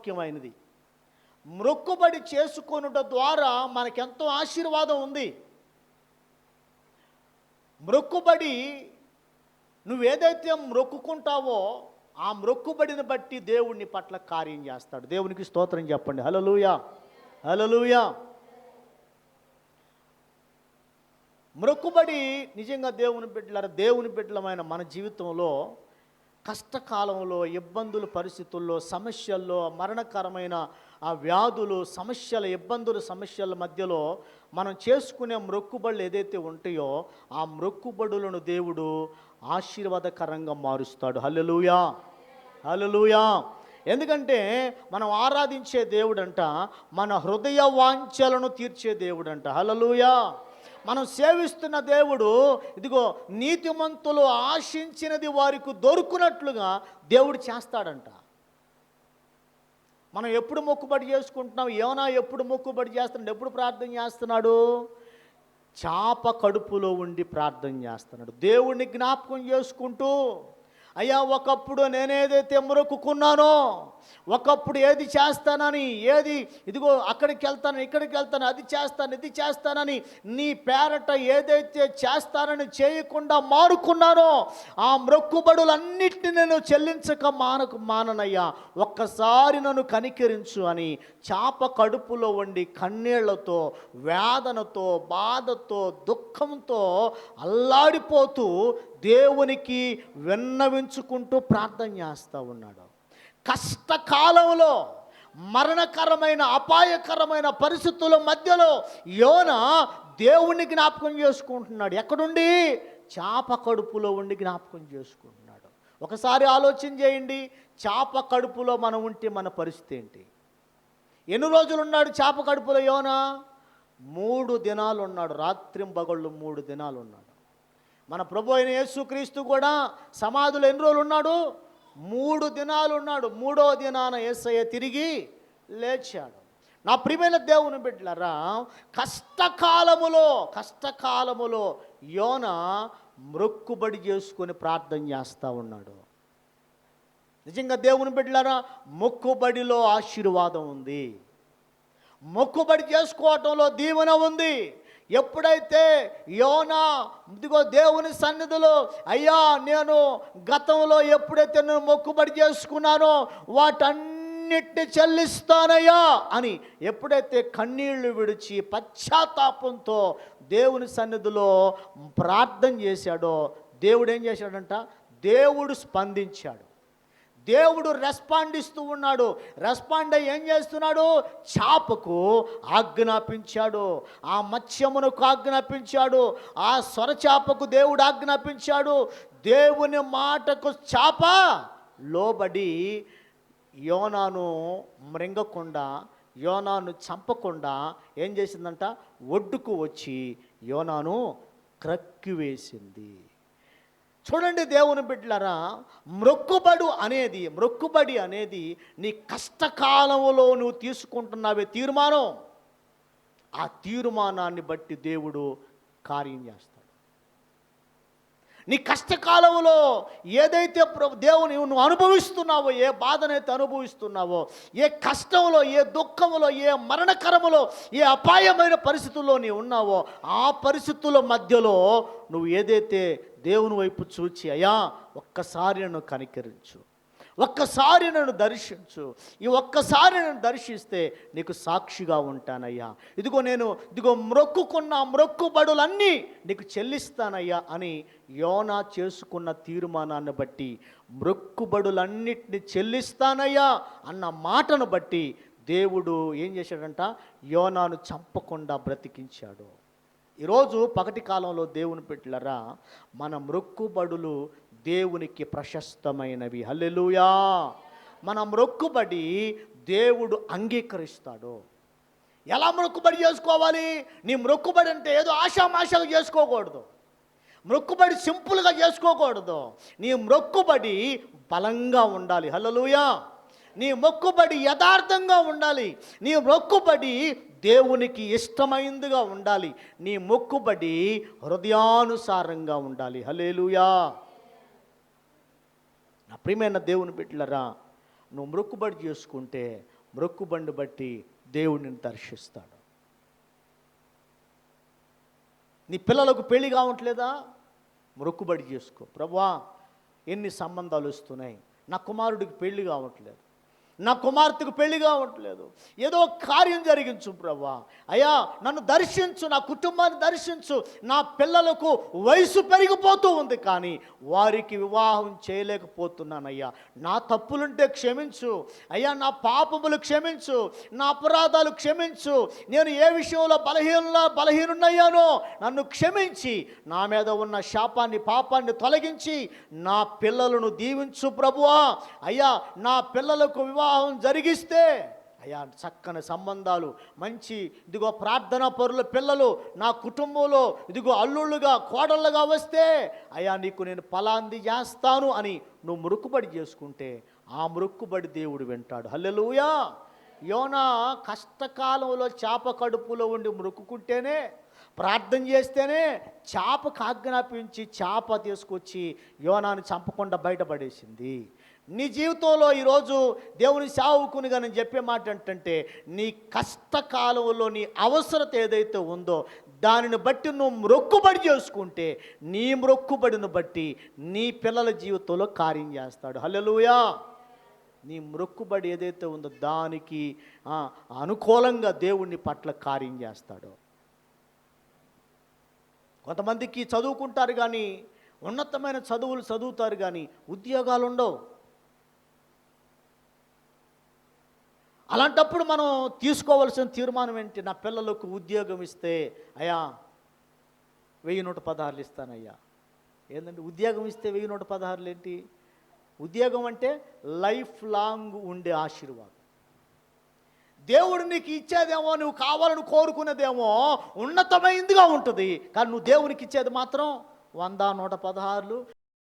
ముఖ్యమైనది మ్రొక్కుబడి చేసుకొనుట ద్వారా మనకెంతో ఆశీర్వాదం ఉంది. మ్రొక్కుబడి నువ్వేదైతే మ్రొక్కుకుంటావో ఆ మ్రొక్కుబడిని బట్టి దేవుడిని పట్ల కార్యం చేస్తాడు. దేవునికి స్తోత్రం చెప్పండి. హలలుయా హలలుయా మ్రొక్కుబడి నిజంగా దేవుని బిడ్డల దేవుని బిడ్డలమైన మన జీవితంలో కష్టకాలంలో ఇబ్బందుల పరిస్థితుల్లో సమస్యల్లో మరణకరమైన ఆ వ్యాధులు సమస్యల ఇబ్బందుల సమస్యల మధ్యలో మనం చేసుకునే మ్రొక్కుబడులు ఏదైతే ఉంటాయో ఆ మ్రొక్కుబడులను దేవుడు ఆశీర్వాదకరంగా మారుస్తాడు. హల్లెలూయా! హల్లెలూయా! ఎందుకంటే మనం ఆరాధించే దేవుడంట మన హృదయ వాంఛలను తీర్చే దేవుడంట. హలలుయా మనం సేవిస్తున్న దేవుడు ఇదిగో నీతిమంతులు ఆశించినది వారికి దొరుకునట్లుగా దేవుడు చేస్తాడంట. మనం ఎప్పుడు మొక్కుబడి చేసుకుంటున్నాం? ఏమైనా ఎప్పుడు మొక్కుబడి చేస్తున్నాడు? ఎప్పుడు ప్రార్థన చేస్తున్నాడు? చాప కడుపులో ఉండి ప్రార్థన చేస్తున్నాడు. దేవుడిని జ్ఞాపకం చేసుకుంటూ అయ్యా ఒకప్పుడు నేనేదైతే మొక్కుకున్నానో ఒకప్పుడు ఏది చేస్తానని ఏది ఇదిగో అక్కడికి వెళ్తాను ఇక్కడికి వెళ్తాను అది చేస్తాను ఇది చేస్తానని నీ పేరట ఏదైతే చేస్తానని చేయకుండా మారుకున్నానో ఆ మ్రొక్కుబడులన్నిటిని నేను చెల్లించక మానకు మాననయ్యా. ఒక్కసారి నన్ను కనికరించు అని చాప కడుపులో ఉండి కన్నీళ్ళతో వేదనతో బాధతో దుఃఖంతో అల్లాడిపోతూ దేవునికి విన్నవించుకుంటూ ప్రార్థన చేస్తూ ఉన్నాడు. కష్టకాలంలో మరణకరమైన అపాయకరమైన పరిస్థితుల మధ్యలో యోన దేవుణ్ణి జ్ఞాపకం చేసుకుంటున్నాడు. ఎక్కడుండి? చాప కడుపులో ఉండి జ్ఞాపకం చేసుకుంటున్నాడు. ఒకసారి ఆలోచన చేయండి. చాప కడుపులో మనం ఉంటే మన పరిస్థితి ఏంటి? ఎన్ని రోజులు ఉన్నాడు చాప కడుపులో యోన? మూడు దినాలు ఉన్నాడు. రాత్రింబగళ్ళు మూడు దినాలు ఉన్నాడు. మన ప్రభు అయిన యేసుక్రీస్తు కూడా సమాధులు ఎన్ని రోజులు ఉన్నాడు? మూడు దినాలు ఉన్నాడు. మూడో దినాన ఏసయ్య తిరిగి లేచాడు. నా ప్రియమైన దేవుని బిడ్డలరా కష్టకాలములో కష్టకాలములో యోన మ్రొక్కుబడి చేసుకొని ప్రార్థన చేస్తూ ఉన్నాడు. నిజంగా దేవుని బిడ్డలరా మొక్కుబడిలో ఆశీర్వాదం ఉంది. మొక్కుబడి చేసుకోవటంలో దీవెన ఉంది. ఎప్పుడైతే యోనా ఇదిగో దేవుని సన్నిధిలో అయ్యా నేను గతంలో ఎప్పుడైతే నేను మొక్కుబడి చేసుకున్నానో వాటన్నిటిని చెల్లిస్తానయ్యా అని ఎప్పుడైతే కన్నీళ్ళు విడిచి పశ్చాత్తాపంతో దేవుని సన్నిధిలో ప్రార్థన చేశాడో దేవుడు ఏం చేశాడంట? దేవుడు స్పందించాడు. దేవుడు రెస్పాండ్ ఇస్తూ ఉన్నాడు. రెస్పాండ్ అయ్యి ఏం చేస్తున్నాడు? చాపకు ఆజ్ఞాపించాడు. ఆ మత్స్యమునకు ఆజ్ఞాపించాడు. ఆ స్వరచాపకు దేవుడు ఆజ్ఞాపించాడు. దేవుని మాటకు చాప లోబడి యోనాను మృంగకుండా యోనాను చంపకుండా ఏం చేసిందంట? ఒడ్డుకు వచ్చి యోనాను క్రక్కివేసింది. చూడండి దేవుని బిడ్డలరా మ్రొక్కుబడు అనేది మ్రొక్కుబడి అనేది నీ కష్టకాలంలో నువ్వు తీసుకుంటున్నావే తీర్మానం. ఆ తీర్మానాన్ని బట్టి దేవుడు కార్యం చేస్తాడు. నీ కష్టకాలంలో ఏదైతే ప్ర- దేవుని నువ్వు అనుభవిస్తున్నావో ఏ బాధనైతే అనుభవిస్తున్నావో ఏ కష్టంలో ఏ దుఃఖంలో ఏ మరణకరములో ఏ అపాయమైన పరిస్థితుల్లో నీ ఉన్నావో ఆ పరిస్థితుల మధ్యలో నువ్వు ఏదైతే దేవుని వైపు చూచి అయ్యా ఒక్కసారి నన్ను కనికరించు. ఒక్కసారి నన్ను దర్శించు. ఈ ఒక్కసారి నన్ను దర్శిస్తే నీకు సాక్షిగా ఉంటానయ్యా. ఇదిగో నేను ఇదిగో మ్రొక్కుకున్న మ్రొక్కుబడులన్నీ నీకు చెల్లిస్తానయ్యా అని యోనా చేసుకున్న తీర్మానాన్ని బట్టి మ్రొక్కుబడులన్నిటిని చెల్లిస్తానయ్యా అన్న మాటను బట్టి దేవుడు ఏం చేశాడంట? యోనాను చంపకుండా బ్రతికించాడు. ఈరోజు పగటి కాలంలో దేవుని పెట్టలరా మన మ్రొక్కుబడులు దేవునికి ప్రశస్తమైనవి. హల్లెలూయా. మన మొక్కుబడి దేవుడు అంగీకరిస్తాడు. ఎలా మొక్కుబడి చేసుకోవాలి? నీ మొక్కుబడి అంటే ఏదో ఆశామాషలు చేసుకోకూడదు. మొక్కుబడి సింపుల్గా చేసుకోకూడదు. నీ మొక్కుబడి బలంగా ఉండాలి. హల్లెలూయా. నీ మొక్కుబడి యథార్థంగా ఉండాలి. నీ మొక్కుబడి దేవునికి ఇష్టమైందిగా ఉండాలి. నీ మొక్కుబడి హృదయానుసారంగా ఉండాలి. హలేలుయా ప్రియమైన దేవుని బిడ్డలరా నువ్వు మొక్కుబడి చేసుకుంటే మొక్కుబండి బట్టి దేవుడిని దర్శిస్తాడు. నీ పిల్లలకు పెళ్ళి కావట్లేదా? మొక్కుబడి చేసుకో. ప్రభా ఎన్ని సంబంధాలు వస్తున్నాయి? నా కుమారుడికి పెళ్ళి కావట్లేదు. నా కుమార్తెకు పెళ్ళి కావట్లేదు. ఏదో కార్యం జరిగించు ప్రభా. అయ్యా నన్ను దర్శించు నా కుటుంబాన్ని దర్శించు. నా పిల్లలకు వయసు పెరిగిపోతూ ఉంది కానీ వారికి వివాహం చేయలేకపోతున్నానయ్యా. నా తప్పులుంటే క్షమించు. అయ్యా నా పాపములు క్షమించు. నా అపరాధాలు క్షమించు. నేను ఏ విషయంలో బలహీన బలహీనున్నయ్యానో నన్ను క్షమించి నా మీద ఉన్న శాపాన్ని పాపాన్ని తొలగించి నా పిల్లలను దీవించు ప్రభువా. అయ్యా నా పిల్లలకు వివాహం జరిగిస్తే అయ్యా చక్కని సంబంధాలు మంచి ఇదిగో ప్రార్థనా పరుల పిల్లలు నా కుటుంబంలో ఇదిగో అల్లుళ్ళుగా కోడళ్ళుగా వస్తే అయ్యా నీకు నేను ఫలాంది చేస్తాను అని నువ్వు మురుక్కుబడి చేసుకుంటే ఆ మురుక్కుబడి దేవుడు వింటాడు. హల్లెలూయా! యోనా కష్టకాలంలో చేప కడుపులో ఉండి మురుక్కుంటేనే ప్రార్థన చేస్తేనే చేపకు ఆజ్ఞాపించి చేప తీసుకొచ్చి యోనాని చంపకుండా బయటపడేసింది. నీ జీవితంలో ఈరోజు దేవుని సావుకునిగా నేను చెప్పే మాట ఏంటంటే నీ కష్టకాలంలో నీ అవసరత ఏదైతే ఉందో దానిని బట్టి నువ్వు మ్రొక్కుబడి చేసుకుంటే నీ మ్రొక్కుబడిని బట్టి నీ పిల్లల జీవితంలో కార్యం చేస్తాడు. హల్లెలూయా! నీ మ్రొక్కుబడి ఏదైతే ఉందో దానికి అనుకూలంగా దేవుణ్ణి పట్ల కార్యం చేస్తాడు. కొంతమందికి చదువుకుంటారు కానీ ఉన్నతమైన చదువులు చదువుతారు కానీ ఉద్యోగాలు ఉండవు. అలాంటప్పుడు మనం తీసుకోవాల్సిన తీర్మానం ఏంటి? నా పిల్లలకు ఉద్యోగం ఇస్తే అయ్యా వెయ్యి నూట పదహారులు ఇస్తానయ్యా. ఏంటంటే ఉద్యోగం ఇస్తే వెయ్యి నూట పదహారులు ఏంటి? ఉద్యోగం అంటే లైఫ్ లాంగ్ ఉండే ఆశీర్వాదం. దేవుడు నీకు ఇచ్చేదేమో నువ్వు కావాలని కోరుకునేదేమో ఉన్నతమైందిగా ఉంటుంది. కానీ నువ్వు దేవునికి ఇచ్చేది మాత్రం వంద నూట పదహారులు.